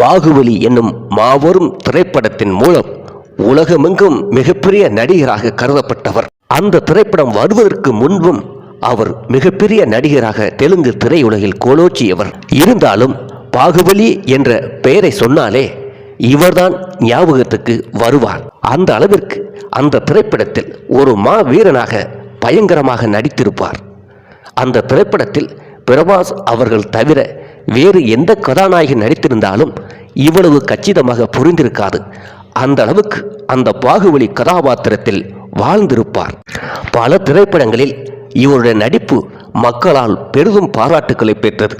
பாகுபலி என்னும் மாபெரும் திரைப்படத்தின் மூலம் உலகமெங்கும் மிகப்பெரிய நடிகராக கருதப்பட்டவர். அந்த திரைப்படம் வருவதற்கு முன்பும் அவர் மிகப்பெரிய நடிகராக தெலுங்கு திரையுலகில் கோலோச்சியவர். இருந்தாலும் பாகுபலி என்ற பெயரை சொன்னாலே இவர்தான் ஞாபகத்துக்கு வருவார். அந்த அளவிற்கு அந்த திரைப்படத்தில் ஒரு மா வீரனாக பயங்கரமாக நடித்திருப்பார். அந்த திரைப்படத்தில் பிரபாஸ் அவர்கள் தவிர வேறு எந்த கதாநாயகி நடித்திருந்தாலும் இவ்வளவு கச்சிதமாக புரிந்திருக்காது. அந்த அளவுக்கு அந்த பாகுபலி கதாபாத்திரத்தில் வாழ்ந்திருப்பார். பல திரைப்படங்களில் இவருடைய நடிப்பு மக்களால் பெரிதும் பாராட்டுக்களை பெற்றது.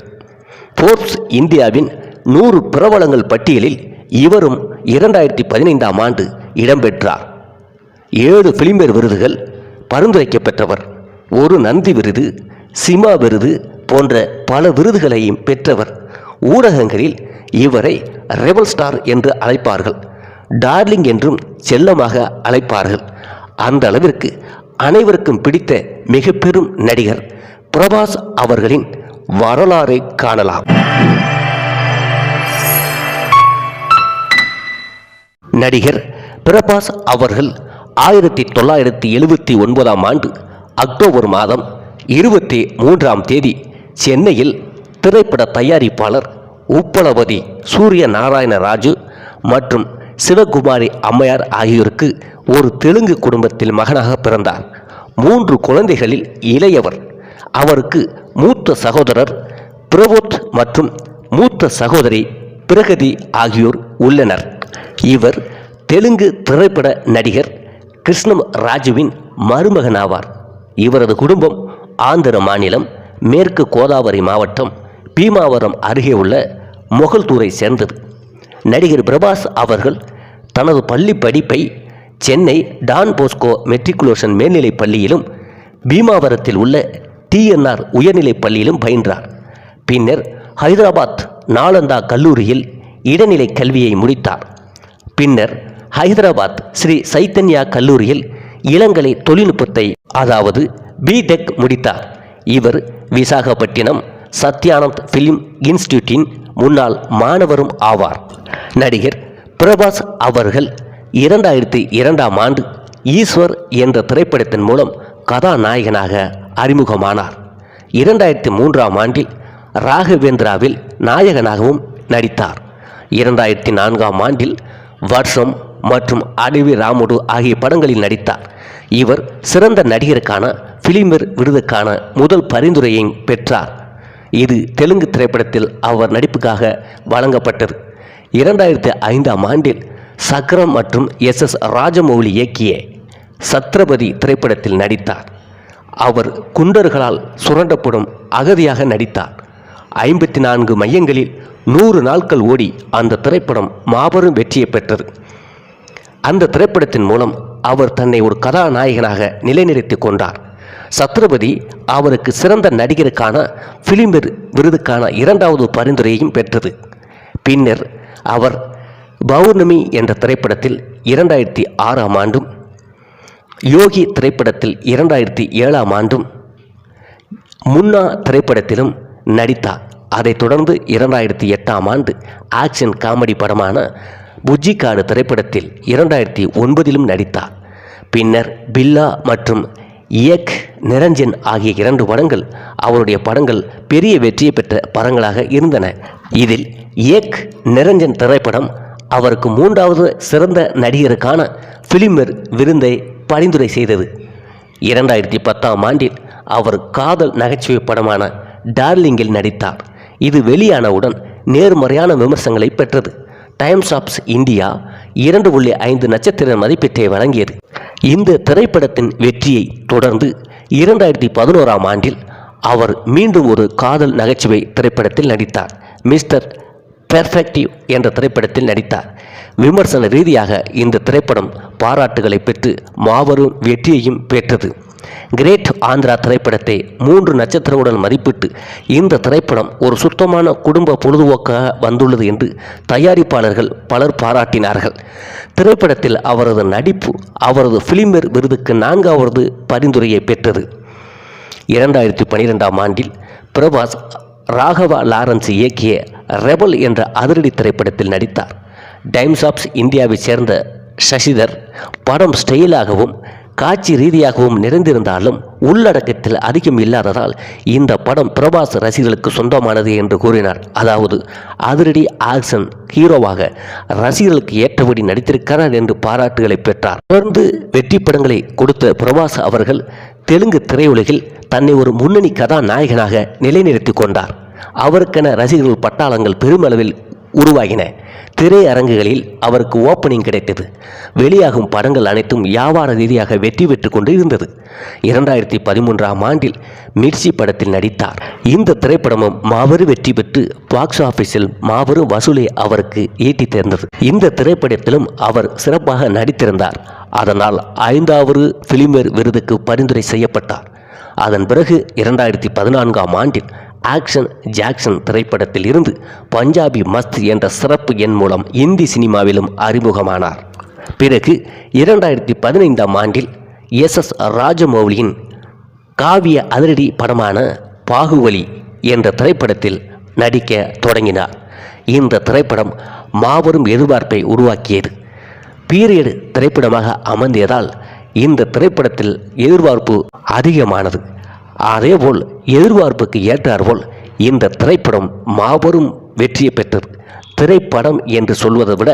ஃபோர்ப்ஸ் இந்தியாவின் நூறு பிரபலங்கள் பட்டியலில் இவரும் இரண்டாயிரத்தி பதினைந்தாம் ஆண்டு இடம்பெற்றார். ஏழு பிலிம்பேர் விருதுகள் பரிந்துரைக்கப்பெற்றவர். ஒரு நந்தி விருது சிமா விருது போன்ற பல விருதுகளையும் பெற்றவர். ஊடகங்களில் இவரை ரெபல் ஸ்டார் என்று அழைப்பார்கள். டார்லிங் என்றும் செல்லமாக அழைப்பார்கள். அந்த அளவிற்கு அனைவருக்கும் பிடித்த மிக பெரும் நடிகர் பிரபாஸ் அவர்களின் வரலாறை காணலாம். நடிகர் பிரபாஸ் அவர்கள் ஆயிரத்தி தொள்ளாயிரத்தி எழுபத்தி ஒன்பதாம் ஆண்டு அக்டோபர் மாதம் இருபத்தி மூன்றாம் தேதி சென்னையில் திரைப்பட தயாரிப்பாளர் உப்பளபதி சூரிய நாராயண ராஜு மற்றும் சிவகுமாரி அம்மையார் ஆகியோருக்கு ஒரு தெலுங்கு குடும்பத்தில் மகனாக பிறந்தார். மூன்று குழந்தைகளில் இளையவர். அவருக்கு மூத்த சகோதரர் பிரபோத் மற்றும் மூத்த சகோதரி பிரகதி ஆகியோர் உள்ளனர். இவர் தெலுங்கு திரைப்பட நடிகர் கிருஷ்ணம் ராஜுவின் மருமகன் ஆவார் இவரது குடும்பம் ஆந்திர மாநிலம் மேற்கு கோதாவரி மாவட்டம் பீமாவரம் அருகே உள்ள மொகல்தூரை சேர்ந்தது. நடிகர் பிரபாஸ் அவர்கள் தனது பள்ளி படிப்பை சென்னை டான் போஸ்கோ மெட்ரிகுலேஷன் மேல்நிலைப் பள்ளியிலும் பீமாவரத்தில் உள்ள டிஎன்ஆர் உயர்நிலைப் பள்ளியிலும் பயின்றார். பின்னர் ஹைதராபாத் நாலந்தா கல்லூரியில் இடைநிலை கல்வியை முடித்தார். பின்னர் ஹைதராபாத் ஸ்ரீ சைத்தன்யா கல்லூரியில் இளங்கலை தொழில்நுட்பத்தை அதாவது பிடெக் முடித்தார். இவர் விசாகப்பட்டினம் சத்யானந்த் ஃபிலிம் இன்ஸ்டிடியூட்டின் முன்னாள் மாணவரும் ஆவார். நடிகர் பிரபாஸ் அவர்கள் இரண்டாயிரத்தி இரண்டாம் ஆண்டு ஈஸ்வர் என்ற திரைப்படத்தின் மூலம் கதாநாயகனாக அறிமுகமானார். இரண்டாயிரத்தி மூன்றாம் ஆண்டில் ராகவேந்திராவில் நாயகனாகவும் நடித்தார். இரண்டாயிரத்தி நான்காம் ஆண்டில் வருஷம் மற்றும் அடிவி ராமுடு ஆகிய படங்களில் நடித்தார். இவர் சிறந்த நடிகருக்கான பிலிமர் விருதுக்கான முதல் பரிந்துரையை பெற்றார். இது தெலுங்கு திரைப்படத்தில் அவர் நடிப்புக்காக வழங்கப்பட்டது. இரண்டாயிரத்தி ஐந்தாம் ஆண்டில் சக்ரம் மற்றும் எஸ் எஸ் ராஜமௌலி இயக்கிய சத்ரபதி திரைப்படத்தில் நடித்தார். அவர் குண்டர்களால் சுரண்டப்படும் அகதியாக நடித்தார். ஐம்பத்தி நான்கு மையங்களில் நூறு நாட்கள் ஓடி அந்த திரைப்படம் மாபெரும் வெற்றியை பெற்றது. அந்த திரைப்படத்தின் மூலம் அவர் தன்னை ஒரு கதாநாயகனாக நிலைநிறுத்திக் கொண்டார். சத்ரபதி அவருக்கு சிறந்த நடிகருக்கான பிலிம்பர் விருதுக்கான இரண்டாவது பரிந்துரையையும் பெற்றது. பின்னர் அவர் பௌர்ணமி என்ற திரைப்படத்தில் இரண்டாயிரத்தி ஆறாம் ஆண்டும் யோகி திரைப்படத்தில் இரண்டாயிரத்தி ஏழாம் ஆண்டும் முன்னா திரைப்படத்திலும் நடித்தார். அதைத் தொடர்ந்து இரண்டாயிரத்தி எட்டாம் ஆண்டு ஆக்ஷன் காமெடி படமான புஜ்ஜிக்காடு திரைப்படத்தில் இரண்டாயிரத்தி ஒன்பதிலும் நடித்தார். பின்னர் பில்லா மற்றும் இயக் நிரஞ்சன் ஆகிய இரண்டு படங்கள் அவருடைய படங்கள் பெரிய வெற்றியை பெற்ற படங்களாக இருந்தன. இதில் இயக் நிரஞ்சன் திரைப்படம் அவருக்கு மூன்றாவது சிறந்த நடிகருக்கான பிலிமர் விருந்தை பரிந்துரை செய்தது. இரண்டாயிரத்தி பத்தாம் ஆண்டில் அவர் காதல் நகைச்சுவை படமான டார்லிங்கில் நடித்தார். இது வெளியானவுடன் நேர்மறையான விமர்சனங்களை பெற்றது. டைம்ஸ் ஆப்ஸ் இந்தியா இரண்டு புள்ளி ஐந்து நட்சத்திர மதிப்பீட்டை வழங்கியது. இந்த திரைப்படத்தின் வெற்றியை தொடர்ந்து இரண்டாயிரத்தி பதினோராம் ஆண்டில் அவர் மீண்டும் ஒரு காதல் நகைச்சுவை திரைப்படத்தில் நடித்தார். மிஸ்டர் பெர்ஃபெக்டிவ் என்ற திரைப்படத்தில் நடித்தார். விமர்சன ரீதியாக இந்த திரைப்படம் பாராட்டுகளை பெற்று மாபெரும் வெற்றியையும் பெற்றது. கிரேட் ஆந்திரா திரைப்படத்தை மூன்று நட்சத்திரங்களுடன் மதிப்பிட்டு இந்த திரைப்படம் ஒரு சுத்தமான குடும்ப பொழுதுபோக்காக வந்துள்ளது என்று தயாரிப்பாளர்கள் பலர் பாராட்டினார்கள். திரைப்படத்தில் அவரது நடிப்பு அவரது பிலிமேர் விருதுக்கு நான்காவது பரிந்துரையை பெற்றது. இரண்டாயிரத்தி பனிரெண்டாம் ஆண்டில் பிரபாஸ் ராகவா லாரன்ஸ் இயக்கிய ரெபல் என்ற அதிரடி திரைப்படத்தில் நடித்தார். டைம்ஸ் ஆப்ஸ் இந்தியாவைச் சேர்ந்த சசிதர் படம் ஸ்டைலாகவும் காட்சி ரீதியாகவும் நிறைந்திருந்தாலும் உள்ளடக்கத்தில் அதிகம் இல்லாததால் இந்த படம் பிரபாஸ் ரசிகர்களுக்கு சொந்தமானது என்று கூறினார். அதாவது அதிரடி ஆக்ஷன் ஹீரோவாக ரசிகர்களுக்கு ஏற்றபடி நடித்திருக்கிறார் என்று பாராட்டுகளை பெற்றார். தொடர்ந்து வெற்றி படங்களை கொடுத்த பிரபாஸ் அவர்கள் தெலுங்கு திரையுலகில் தன்னை ஒரு முன்னணி கதாநாயகனாக நிலைநிறுத்திக் கொண்டார். அவருக்கென ரசிகர்கள் பட்டாளங்கள் பெருமளவில் உருவாகின. திரையரங்குகளில் அவருக்கு ஓப்பனிங் கிடைத்தது. வெளியாகும் படங்கள் அனைத்தும் வியாபார ரீதியாக வெற்றி பெற்று கொண்டு இருந்தது. இரண்டாயிரத்தி பதிமூன்றாம் ஆண்டில் மிர்ச்சி படத்தில் நடித்தார். இந்த திரைப்படமும் மாபெரும் வெற்றி பெற்று பாக்ஸ் ஆபீஸில் மாபெரும் வசூலை அவருக்கு ஈட்டி தேர்ந்தது. இந்த திரைப்படத்திலும் அவர் சிறப்பாக நடித்திருந்தார். அதனால் ஐந்தாவது பிலிமேர் விருதுக்கு பரிந்துரை செய்யப்பட்டார். அதன் பிறகு இரண்டாயிரத்தி பதினான்காம் ஆண்டில் ஆக்ஷன் ஜாக்சன் திரைப்படத்தில் இருந்து பஞ்சாபி மஸ்த் என்ற சிறப்பு எண் மூலம் இந்தி சினிமாவிலும் அறிமுகமானார். பிறகு இரண்டாயிரத்தி பதினைந்தாம் ஆண்டில் எஸ் எஸ் ராஜமௌலியின் காவிய அதிரடி படமான பாகுபலி என்ற திரைப்படத்தில் நடிக்க தொடங்கினார். இந்த திரைப்படம் மாபெரும் எதிர்பார்ப்பை உருவாக்கியது. பீரியடு திரைப்படமாக அமர்ந்தியதால் இந்த திரைப்படத்தில் எதிர்பார்ப்பு அதிகமானது. அதேபோல் எதிர்பார்ப்புக்கு ஏற்றாற்போல் இந்த திரைப்படம் மாபெரும் வெற்றியை பெற்றது. திரைப்படம் என்று சொல்வதை விட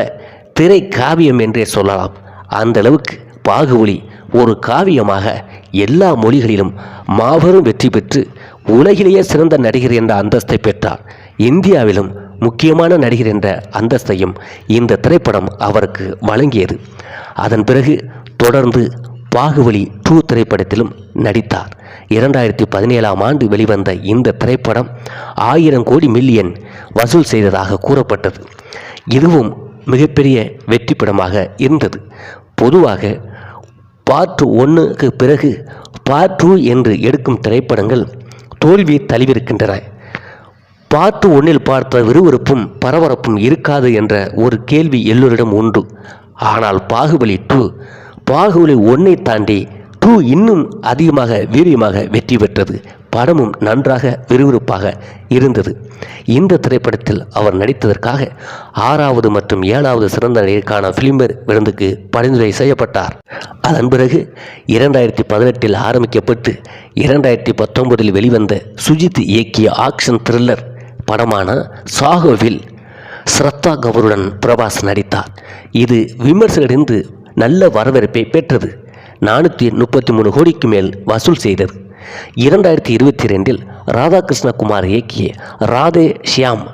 திரை காவியம் என்றே சொல்லலாம். அந்த அளவுக்கு பாகுபலி ஒரு காவியமாக எல்லா மொழிகளிலும் மாபெரும் வெற்றி பெற்று உலகிலேயே சிறந்த நடிகர் என்ற அந்தஸ்தை பெற்றார். இந்தியாவிலும் முக்கியமான நடிகர் என்ற அந்தஸ்தையும் இந்த திரைப்படம் அவருக்கு வழங்கியது. அதன் பிறகு தொடர்ந்து பாகுபலி டூ திரைப்படத்திலும் நடித்தார். இரண்டாயிரத்தி பதினேழாம் ஆண்டு வெளிவந்த இந்த திரைப்படம் ஆயிரம் கோடி மில்லியன் வசூல் செய்ததாக கூறப்பட்டது. இதுவும் மிகப்பெரிய வெற்றி படமாக இருந்தது. பொதுவாக பார்ட் ஒன்றுக்கு பிறகு பார்ட் டூ என்று எடுக்கும் திரைப்படங்கள் தோல்வியை தழுவிருக்கின்றன பார்ட் ஒன்றில் பார்த்த விறுவிறுப்பும் பரபரப்பும் இருக்காது என்ற ஒரு கேள்வி எல்லோரிடம் உண்டு. ஆனால் பாகுபலி டூ பாகுபலி ஒன்னை தாண்டி டூ இன்னும் அதிகமாக வீரியமாக வெற்றி பெற்றது. படமும் நன்றாக விறுவிறுப்பாக இருந்தது. இந்த திரைப்படத்தில் அவர் நடித்ததற்காக ஆறாவது மற்றும் ஏழாவது சிறந்த நடிகருக்கான பிலிம்பர் விருந்துக்கு பரிந்துரை செய்யப்பட்டார். அதன் பிறகு இரண்டாயிரத்தி பதினெட்டில் ஆரம்பிக்கப்பட்டு இரண்டாயிரத்தி பத்தொன்பதில் வெளிவந்த சுஜித் இயக்கிய ஆக்ஷன் த்ரில்லர் படமான சாகோவில் ஸ்ரத்தா கபூருடன் பிரபாஸ் நடித்தார். இது விமர்சகரிருந்து நல்ல வரவேற்பை பெற்றது. நானூற்றி முப்பத்தி மூணு கோடிக்கு மேல் வசூல் செய்தது. இரண்டாயிரத்தி இருபத்தி ரெண்டில் ராதாகிருஷ்ண குமார் இயக்கிய ராதே ஷியாம்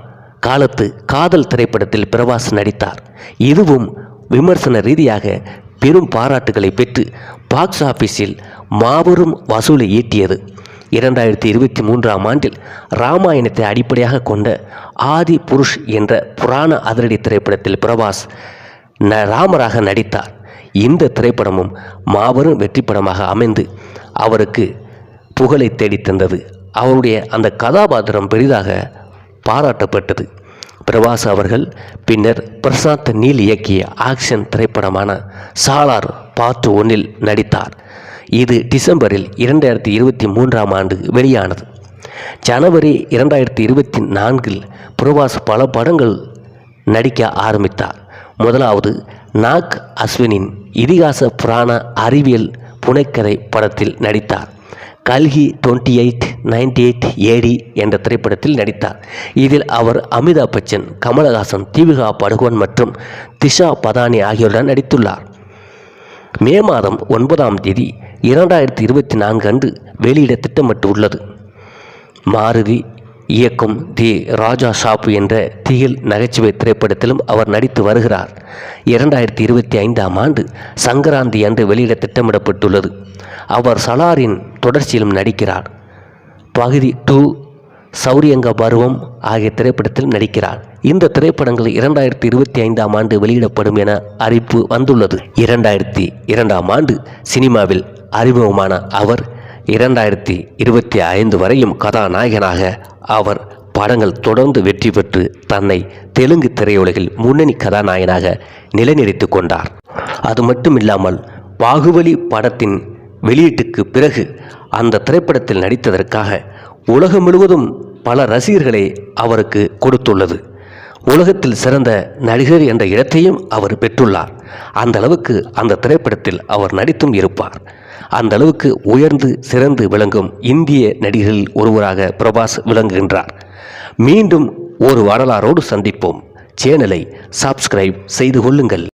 காலத்து காதல் திரைப்படத்தில் பிரபாஸ் நடித்தார். இதுவும் விமர்சன ரீதியாக பெரும் பாராட்டுகளை பெற்று பாக்ஸ் ஆஃபீஸில் மாபெரும் வசூலை ஈட்டியது. இரண்டாயிரத்தி இருபத்தி மூன்றாம் ஆண்டில் ராமாயணத்தை அடிப்படையாக கொண்ட ஆதி புருஷ் என்ற புராண அதிரடி திரைப்படத்தில் பிரபாஸ் ராமராக நடித்தார். இந்த திரைப்படமும் மாபெரும் வெற்றி படமாக அமைந்து அவருக்கு புகழை தேடித் தந்தது அவருடைய அந்த கதாபாத்திரம் பெரிதாக பாராட்டப்பட்டது. பிரபாஸ் அவர்கள் பின்னர் பிரசாந்த் நீல் இயக்கிய ஆக்ஷன் திரைப்படமான சாலார் பார்ட் ஒன்னில் நடித்தார். இது டிசம்பரில் இரண்டாயிரத்தி இருபத்தி மூன்றாம் ஆண்டு வெளியானது. ஜனவரி இரண்டாயிரத்தி இருபத்தி நான்கில் பிரபாஸ் பல படங்கள் நடிக்க ஆரம்பித்தார். முதலாவது நாக் அஸ்வினின் இதிகாச புராண அறிவியல் புனைக்கதை படத்தில் நடித்தார். கல்கி twenty eight ninety eight AD என்ற திரைப்படத்தில் நடித்தார். இதில் அவர் அமிதாப் பச்சன் கமலஹாசன் தீபிகா படுகோன் மற்றும் திஷா பதானி ஆகியோருடன் நடித்துள்ளார். மே மாதம் ஒன்பதாம் தேதி இரண்டாயிரத்தி இருபத்தி நான்கு அன்று வெளியிட திட்டமிட்டு உள்ளது மாருதி இயக்கும் தி ராஜா ஷாப்பு என்ற திகில் நகைச்சுவை திரைப்படத்திலும் அவர் நடித்து வருகிறார். இரண்டாயிரத்தி இருபத்தி ஐந்தாம் ஆண்டு சங்கராந்தி அன்று வெளியிட திட்டமிடப்பட்டுள்ளது. அவர் சலாரின் தொடர்ச்சியிலும் நடிக்கிறார். பகுதி டூ சௌரியங்க பருவம் ஆகிய திரைப்படத்தில் நடிக்கிறார். இந்த திரைப்படங்கள் இரண்டாயிரத்தி இருபத்தி ஐந்தாம் ஆண்டு வெளியிடப்படும் என அறிவிப்பு வந்துள்ளது. இரண்டாயிரத்தி இரண்டாம் ஆண்டு சினிமாவில் அறிமுகமான அவர் இரண்டாயிரத்தி இருபத்தி ஐந்து வரையும் கதாநாயகனாக அவர் படங்கள் தொடர்ந்து வெற்றி பெற்று தன்னை தெலுங்கு திரையுலகில் முன்னணி கதாநாயகனாக நிலைநிறுத்தி கொண்டார். அது மட்டுமில்லாமல் பாகுபலி படத்தின் வெளியீட்டுக்கு பிறகு அந்த திரைப்படத்தில் நடித்ததற்காக உலகம் முழுவதும் பல ரசிகர்களை அவருக்கு கொடுத்துள்ளது. உலகத்தில் சிறந்த நடிகர் என்ற இடத்தையும் அவர் பெற்றுள்ளார். அந்த அளவுக்கு அந்த திரைப்படத்தில் அவர் நடித்தும் இருப்பார். அந்த அளவுக்கு உயர்ந்து சிறந்து விளங்கும் இந்திய நடிகர்களில் ஒருவராக பிரபாஸ் விளங்குகின்றார். மீண்டும் ஒரு வரலாறோடு சந்திப்போம். சேனலை சப்ஸ்கிரைப் செய்து கொள்ளுங்கள்.